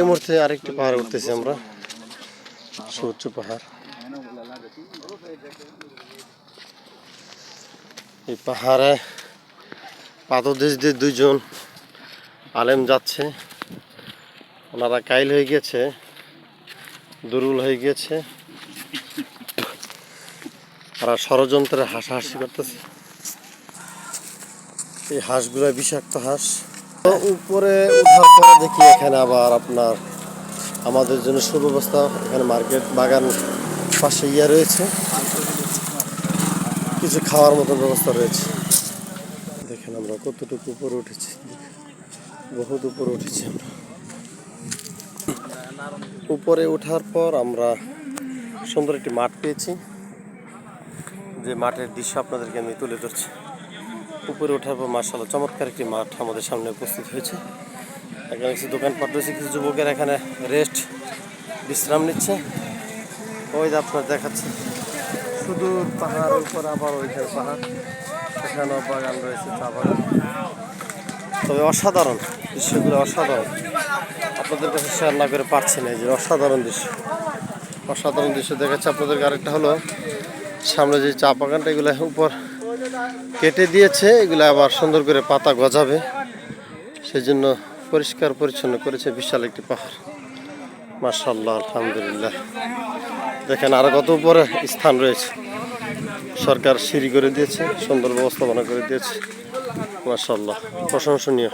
এই মুহূর্তে আরেকটি পাহাড়ে উঠতেছি আমরা। সুউচ্চ পাহাড়। এই পাহাড়ে পাদদেশ দিয়ে দুইজন আলেম যাচ্ছে। ওনারা কাইল হয়ে গেছে দুর্বল হয়ে গেছে। তারা ষড়যন্ত্রে হাসাহাসি করতেছে। এই হাঁসগুলো বিষাক্ত হাঁস। উপরে উঠার পরে দেখি এখানে আবার আপনার আমাদের জন্য সুব্যবস্থা এখানে মার্কেট বাগান পাশে ইয়ে রয়েছে। কিছু খাওয়ার মতো ব্যবস্থা রয়েছে। দেখেন আমরা কতটুকু উপরে উঠেছি। বহুত উপরে উঠেছি আমরা। উপরে ওঠার পর আমরা সুন্দর একটি মাঠ পেয়েছি। যে মাঠের দৃশ্য আপনাদেরকে আমি তুলে ধরছি। উপরে ওঠার পর মার্শাল্লাহ চমৎকার একটি মাঠ আমাদের সামনে উপস্থিত হয়েছে। এখানে কিছু দোকানপাট রয়েছে, কিছু যুবকের এখানে রেস্ট বিশ্রাম নিচ্ছে। ওই আপনার দেখাচ্ছে। শুধু পাহাড় উপর আবার ওইখানে পাহাড় এখানেও বাগান রয়েছে, চা বাগান। তবে অসাধারণ, দৃশ্যগুলো অসাধারণ। আপনাদের কাছে শেয়ার না করে পারছি না, এই যে অসাধারণ দৃশ্য। অসাধারণ দৃশ্য দেখাচ্ছে। আপনাদেরকে আরেকটা হলো, সামনে যে চা বাগানটা, এগুলো উপর কেটে দিয়েছে, এগুলো আবার সুন্দর করে পাতা গজাবে। সেই জন্য পরিষ্কার পরিচ্ছন্ন করেছে, বিশাল একটি পাহাড়। মার্শাল্লাহ আলহামদুলিল্লাহ। দেখেন আরও কত উপরে স্থান রয়েছে। সরকার সিঁড়ি করে দিয়েছে, সুন্দর ব্যবস্থাপনা করে দিয়েছে। মার্শাল্লাহ প্রশংসনীয়।